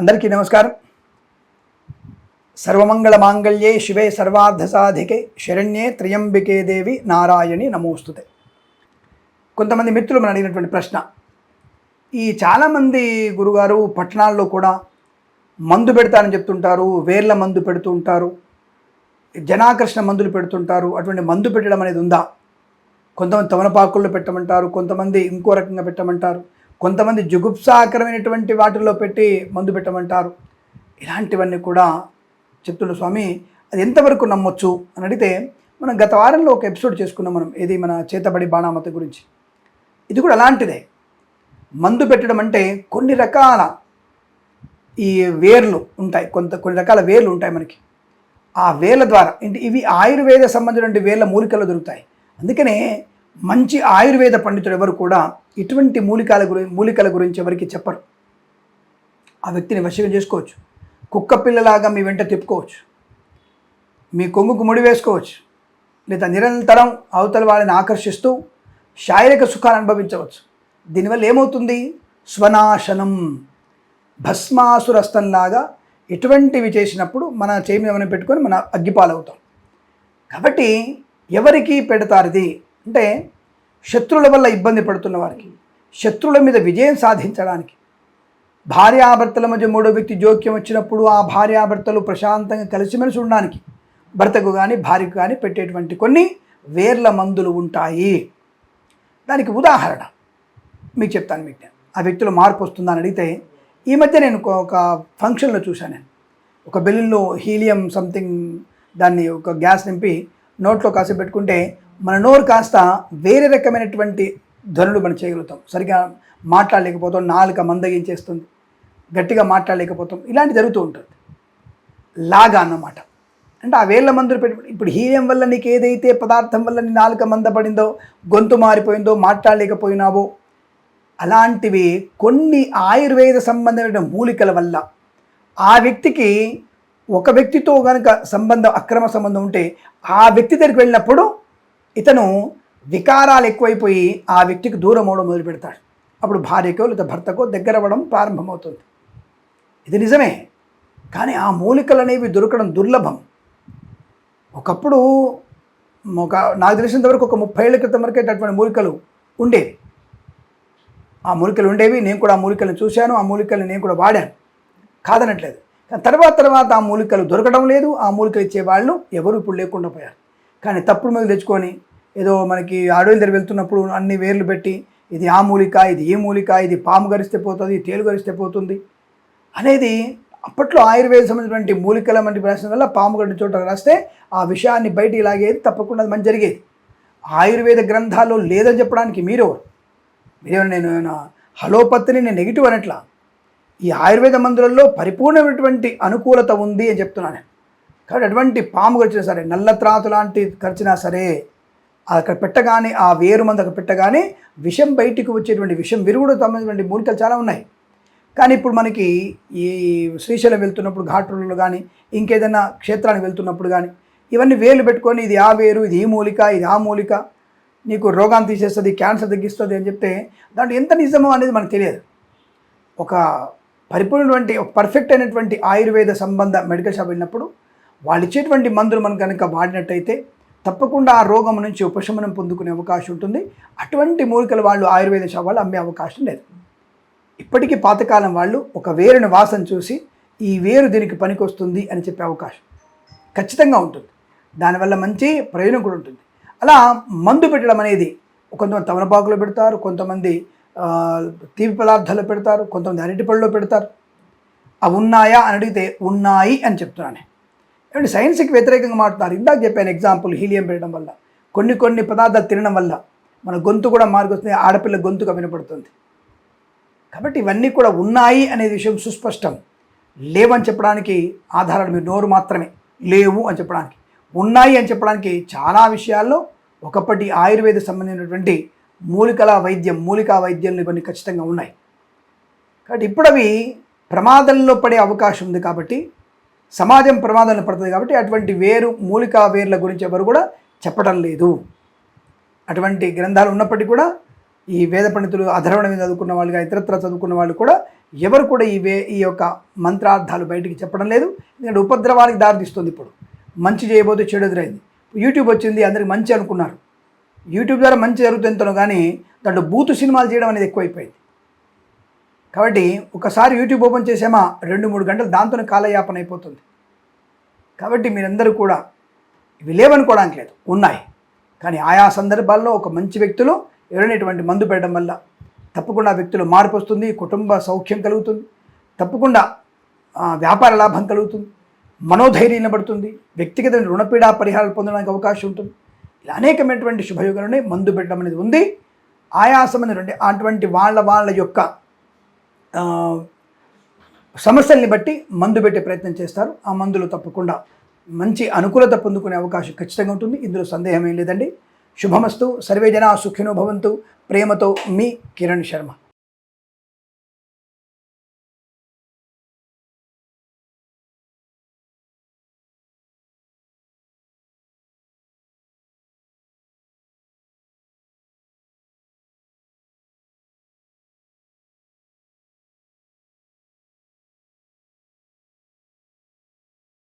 అందరికీ నమస్కారం. సర్వమంగళ మాంగళ్యే శివే సర్వార్థ సాధికే శరణ్యే త్రయంబికే దేవి నారాయణి నమోస్తుతే. కొంతమంది మిత్రులు మనం అడిగినటువంటి ప్రశ్న ఈ చాలామంది గురుగారు పట్టణాల్లో కూడా మందు పెడతారని చెప్తుంటారు వేర్ల మందు పెడుతూ ఉంటారు జనాకర్షణ మందులు పెడుతుంటారు అటువంటి మందు పెట్టడం అనేది ఉందా? కొంతమంది తమలపాకుల్లో పెట్టమంటారు కొంతమంది ఇంకో రకంగా పెట్టమంటారు. కొంతమంది జుగుప్సాకరమైనటువంటి వాటిల్లో పెట్టి మందు పెట్టమంటారు. ఇలాంటివన్నీ కూడా చెప్తున్న స్వామి అది ఎంతవరకు నమ్మొచ్చు? అని అడిగితే మనం గత వారంలో ఒక ఎపిసోడ్ చేసుకున్నాం మనం ఏది మన చేతబడి బాణామత గురించి. ఇది కూడా అలాంటిదే. మందు పెట్టడం అంటే కొన్ని రకాల ఈ వేర్లు ఉంటాయి కొంత కొన్ని రకాల వేర్లు ఉంటాయి మనకి. ఆ వేర్ల ద్వారా ఇవి ఆయుర్వేద సంబంధించిన వేర్ల మూలికలు దొరుకుతాయి. అందుకనే మంచి ఆయుర్వేద పండితుడు ఎవరు కూడా ఇటువంటి మూలికల గురి మూలికల గురించి ఎవరికి చెప్పరు. ఆ వ్యక్తిని వశీకం చేసుకోవచ్చు. కుక్క పిల్లలాగా మీ వెంట తిప్పుకోవచ్చు. మీ కొంగుకు ముడి వేసుకోవచ్చు. లేదా నిరంతరం అవతల వాళ్ళని ఆకర్షిస్తూ శారీరక సుఖాన్ని అనుభవించవచ్చు. దీనివల్ల ఏమవుతుంది? స్వనాశనం. భస్మాసురస్తంలాగా ఎటువంటివి చేసినప్పుడు మన చేయి మీద మనం పెట్టుకొని మన అగ్గిపాలవుతాం. కాబట్టి ఎవరికి పెడతారు ఇది అంటే శత్రువుల వల్ల ఇబ్బంది పడుతున్న వారికి శత్రువుల మీద విజయం సాధించడానికి. భార్యాభర్తల మధ్య మూడో వ్యక్తి జోక్యం వచ్చినప్పుడు ఆ భార్యాభర్తలు ప్రశాంతంగా కలిసిమెలిసి ఉండడానికి భర్తకు కానీ భార్యకు కానీ పెట్టేటువంటి కొన్ని వేర్ల మందులు ఉంటాయి. దానికి ఉదాహరణ మీకు చెప్తాను మీకు నేను. ఆ వ్యక్తిలో మార్పు వస్తుందా అని అడిగితే ఈ మధ్య నేను ఒక- ఒక ఫంక్షన్లో చూశాను నేను. ఒక బెలూన్లో హీలియం సంథింగ్ దాన్ని ఒక గ్యాస్ నింపి నోట్లో కాసేపు పెట్టుకుంటే మన నోరు కాస్త వేరే రకమైనటువంటి ధ్వనులు మనం చేయగలుగుతాం. సరిగా మాట్లాడలేకపోతాం నాలుక మందగించేస్తుంది గట్టిగా మాట్లాడలేకపోతాం. ఇలాంటి జరుగుతూ ఉంటుంది. లాగా అన్నమాట. అంటే ఆ వేళ్ళ మందులు పెట్టి ఇప్పుడు హీయం వల్ల నీకు ఏదైతే పదార్థం వల్ల నీ నాలుక మందపడిందో గొంతు మారిపోయిందో మాట్లాడలేకపోయినావో అలాంటివి కొన్ని ఆయుర్వేద సంబంధమైన మూలికల వల్ల ఆ వ్యక్తికి ఒక వ్యక్తితో కనుక సంబంధం అక్రమ సంబంధం ఉంటే ఆ వ్యక్తి దగ్గరికి వెళ్ళినప్పుడు ఇతను వికారాలు ఎక్కువైపోయి ఆ వ్యక్తికి దూరం అవడం మొదలు పెడతాడు అప్పుడు భార్యకో లేదా భర్తకో దగ్గర అవ్వడం ప్రారంభమవుతుంది. ఇది నిజమే. కానీ ఆ మూలికలు అనేవి దొరకడం దుర్లభం. ఒకప్పుడు ఒక నాకు తెలిసినంత వరకు ఒక ముప్పై ఏళ్ళ క్రితం వరకే అటువంటి మూలికలు ఉండేవి. ఆ మూలికలు ఉండేవి. నేను కూడా ఆ మూలికలను చూశాను. ఆ మూలికలను నేను కూడా వాడాను. కాదనట్లేదు. కానీ తర్వాత తర్వాత ఆ మూలికలు దొరకడం లేదు. ఆ మూలికలు ఇచ్చే వాళ్ళు ఎవరు ఇప్పుడు లేకుండా పోయారు. కానీ తప్పుడు మీద తెచ్చుకొని ఏదో మనకి అడవుల దగ్గర వెళ్తున్నప్పుడు అన్ని వేర్లు పెట్టి ఇది ఆ మూలిక ఇది ఈ మూలిక ఇది పాము గరిస్తే పోతుంది తేలు గరిస్తే పోతుంది అనేది అప్పట్లో ఆయుర్వేద సంబంధించినటువంటి మూలికల వంటి రాసిన వల్ల పాము గడ్డ చోట రాస్తే ఆ విషయాన్ని బయటికి లాగేది తప్పకుండా అది మంచి జరిగేది. ఆయుర్వేద గ్రంథాల్లో లేదని చెప్పడానికి మీరెవరు మీరేమన్నా నేను ఏమైనా హలోపత్తిని నేను నెగిటివ్ అనట్లా? ఈ ఆయుర్వేద మందులలో పరిపూర్ణమైనటువంటి అనుకూలత ఉంది అని చెప్తున్నాను కాబట్టి అటువంటి పాము గడిచినా సరే నల్ల త్రాతు లాంటి ఖర్చినా సరే అక్కడ పెట్టగానే ఆ వేరు మందు అక్కడ పెట్టగానే విషం బయటికి వచ్చేటువంటి విషం విరుగుడు సంబంధించినటువంటి మూలికలు చాలా ఉన్నాయి. కానీ ఇప్పుడు మనకి ఈ శ్రీశైలం వెళ్తున్నప్పుడు ఘాటులలో కానీ ఇంకేదైనా క్షేత్రానికి వెళ్తున్నప్పుడు కానీ ఇవన్నీ వేలు పెట్టుకొని ఇది ఆ వేరు ఇది ఈ మూలిక ఇది ఆ మూలిక నీకు రోగాన్ని తీసేస్తుంది క్యాన్సర్ తగ్గిస్తుంది అని చెప్తే దాంట్లో ఎంత నిజమో అనేది మనకు తెలియదు. ఒక పరిపూర్ణటువంటి ఒక పర్ఫెక్ట్ అయినటువంటి ఆయుర్వేద సంబంధ మెడికల్ షాప్ వెళ్ళినప్పుడు వాళ్ళు ఇచ్చేటువంటి మందులు మనం కనుక వాడినట్టయితే తప్పకుండా ఆ రోగం నుంచి ఉపశమనం పొందుకునే అవకాశం ఉంటుంది. అటువంటి మూలికలు వాళ్ళు ఆయుర్వేద షాపాలు వాళ్ళు అమ్మే అవకాశం లేదు. ఇప్పటికీ పాతకాలం వాళ్ళు ఒక వేరుని వాసన చూసి ఈ వేరు దీనికి పనికొస్తుంది అని చెప్పే అవకాశం ఖచ్చితంగా ఉంటుంది. దానివల్ల మంచి ప్రయోజనం కూడా ఉంటుంది. అలా మందు పెట్టడం అనేది కొంతమంది తమలపాకులో పెడతారు కొంతమంది తీపి పదార్థాలు పెడతారు కొంతమంది అరటిపళ్ళలో పెడతారు. అవి ఉన్నాయా అని అడిగితే ఉన్నాయి అని చెప్తున్నాను ఏమంటే సైన్స్కి వ్యతిరేకంగా మాట్లాడుతున్నారు. ఇందాక చెప్పాను ఎగ్జాంపుల్ హీలియం పెట్టడం వల్ల కొన్ని కొన్ని పదార్థాలు తినడం వల్ల మన గొంతు కూడా మార్గొస్తుంది ఆడపిల్ల గొంతుగా వినపడుతుంది. కాబట్టి ఇవన్నీ కూడా ఉన్నాయి అనే విషయం సుస్పష్టం. లేవని చెప్పడానికి ఆధారాలు మీరు నోరు మాత్రమే లేవు అని చెప్పడానికి. ఉన్నాయి అని చెప్పడానికి చాలా విషయాల్లో ఒకప్పటి ఆయుర్వేద సంబంధించినటువంటి మూలికల వైద్యం మూలికా వైద్యంలో ఇవన్నీ ఖచ్చితంగా ఉన్నాయి. కాబట్టి ఇప్పుడు అవి ప్రమాదంలో పడే అవకాశం ఉంది కాబట్టి సమాజం ప్రమాదంలో పడుతుంది కాబట్టి అటువంటి వేరు మూలికా వేర్ల గురించి ఎవరు కూడా చెప్పడం లేదు. అటువంటి గ్రంథాలు ఉన్నప్పటికీ కూడా ఈ వేద పండితులు అధర్వణ మీద చదువుకున్న వాళ్ళుగా ఇతరత్ర చదువుకున్న వాళ్ళు కూడా ఎవరు కూడా ఈ వే ఈ యొక్క మంత్రార్థాలు బయటికి చెప్పడం లేదు. ఎందుకంటే ఉపద్రవానికి దారితీస్తుంది ఇప్పుడు. మంచి చేయబోతే చెడు ఎదురైంది యూట్యూబ్ వచ్చింది అందరికి మంచి అనుకున్నారు. యూట్యూబ్ ద్వారా మంచి జరుగుతుందో కానీ దాంట్లో బూతు సినిమాలు చేయడం అనేది ఎక్కువైపోయింది. కాబట్టి ఒకసారి యూట్యూబ్ ఓపెన్ చేసామా రెండు మూడు గంటలు దాంతోనే కాలయాపన అయిపోతుంది. కాబట్టి మీరందరూ కూడా ఇవి లేవనుకోవడానికి లేదు ఉన్నాయి. కానీ ఆయా సందర్భాల్లో ఒక మంచి వ్యక్తులు ఎవరైనటువంటి మందు పెట్టడం వల్ల తప్పకుండా వ్యక్తులు మార్పు వస్తుంది కుటుంబ సౌఖ్యం కలుగుతుంది తప్పకుండా వ్యాపార లాభం కలుగుతుంది మనోధైర్యం నిలబడుతుంది వ్యక్తిగత రుణపీడ పరిహారాలు పొందడానికి అవకాశం ఉంటుంది. ఇలా అనేకమైనటువంటి శుభయోగాలని మందు పెట్టడం అనేది ఉంది. ఆయాసమైనటువంటి అటువంటి వాళ్ళ వాళ్ళ యొక్క సమస్యల్ని బట్టి మందు పెట్టే ప్రయత్నం చేస్తారు. ఆ మందులు తప్పకుండా మంచి అనుకూలత పొందుకునే అవకాశం ఖచ్చితంగా ఉంటుంది. ఇందులో సందేహం ఏం లేదండి. శుభమస్తు. సర్వే జనా సుఖినో భవంతు. ప్రేమతో మీ కిరణ్ శర్మ.